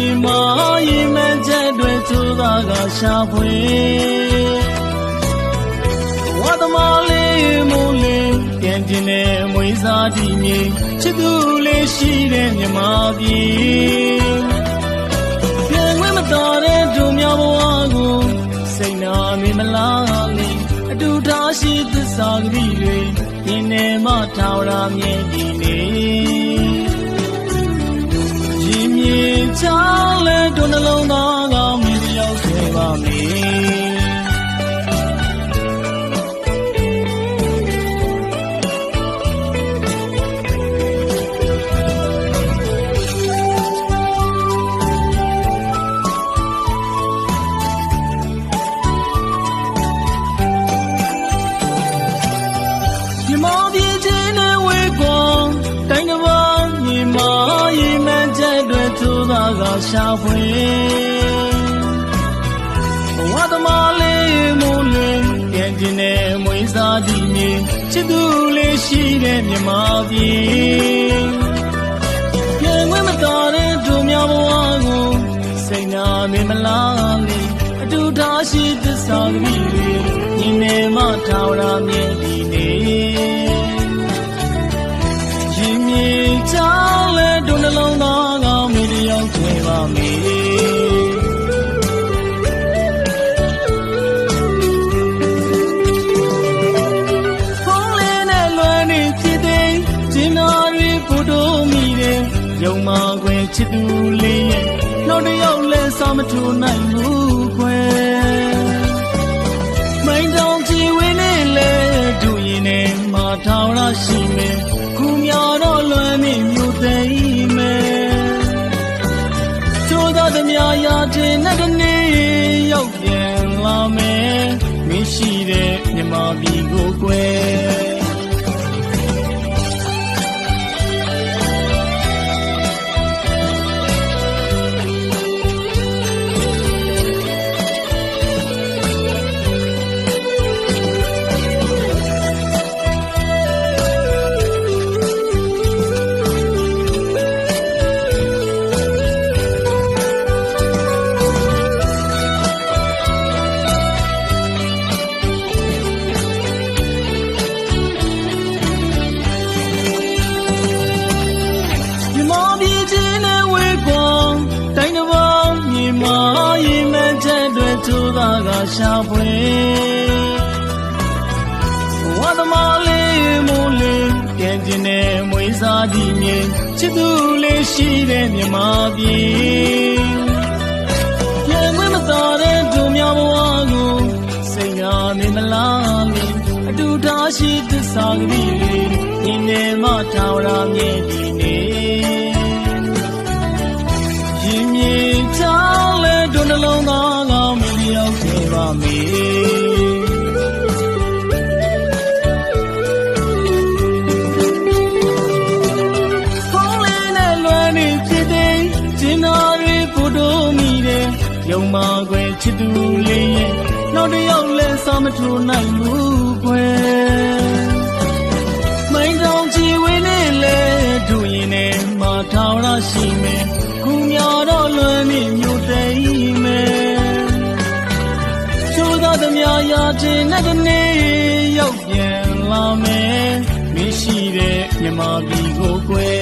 မြင်မာရင်မဲ့ချက်တွေသူသာကရှာဖွေဝါသမလေးမူလေးပြန်ကျင်တဲ့မွေးစားဒီမြေချစ်သူလေးရှိတဲ့မြမာပြည်ပြန်ဝင်မတော်တဲ့ဒုမြဘဝကိုစိတ်နာမင်းမလားလေးအတူထားရှိသစ္စာကလေးတွေရင်ထဲမှာထောင်လာမြင်ဒီနေ့ လဲဒုနှလုံးသားကမင်းရောက်ခဲ့ပါမေမြ ကရှာဖွေဘဝသမားလေးမူလေးပြန်ခြင်းနဲ့မွေးစားတည်မြေချစ်သူလေးရှိတဲ့မြမပြေပြန်ဝင်မတော်တဲ့ဒုများဘဝကိုစိတ်နာမေမလားလေးအတူထားရှိသစ္စာကတိလေးညီနေမှထာဝရမြင် မာခွေချစ်သူလေးရဲ့နောက်တစ်ယောက်လဲစာမထူနိုင်ဘူးခွဲမိုင်းတောင်ချီဝင်းနေလေဒူရင်နဲ့မာထောင်ရရှိမယ်ခုများတော့လွမ်းမိမြို့သိမ်းမယ်ကျိုးသားသမျှရာတင်နဲ့တနေ့ရောက်ပြန်လာမယ်မင်းရှိတဲ့မြမပြည် ကရှာဖွေဝါသမားလေးမူလေးပြန်ကျင်တဲ့မွေးစားကြည့်မြင်ချစ်သူလေးရှိတဲ့မြမပြည်ပြန်ဝင်မတော်တဲ့ဒုများဘဝကိုစိတ်နာမင်းမလားမင်းအတူထားရှိသစ္စာကတိလေးဒီနေမှထာဝရမြင်ဒီနေရင်မြေချောင်းလဲဒုနှလုံး ယုံမာခွဲချစ်သူလေးရဲ့နောက်တစ်ယောက်လဲစာမထိုးနိုင်ဘူးကွယ်မိုင်းတောင်ချီဝင်းနဲ့လဲဒူရင်နဲ့မထောင်ရရှိမယ်ခုမြော်တော့လွန်နေမြို့တိမ်မယ်ချိုးသောသမယာတင်နဲ့တနေ့ရောက်ပြန်လာမယ်မရှိတဲ့မြမပြီးကိုကွယ်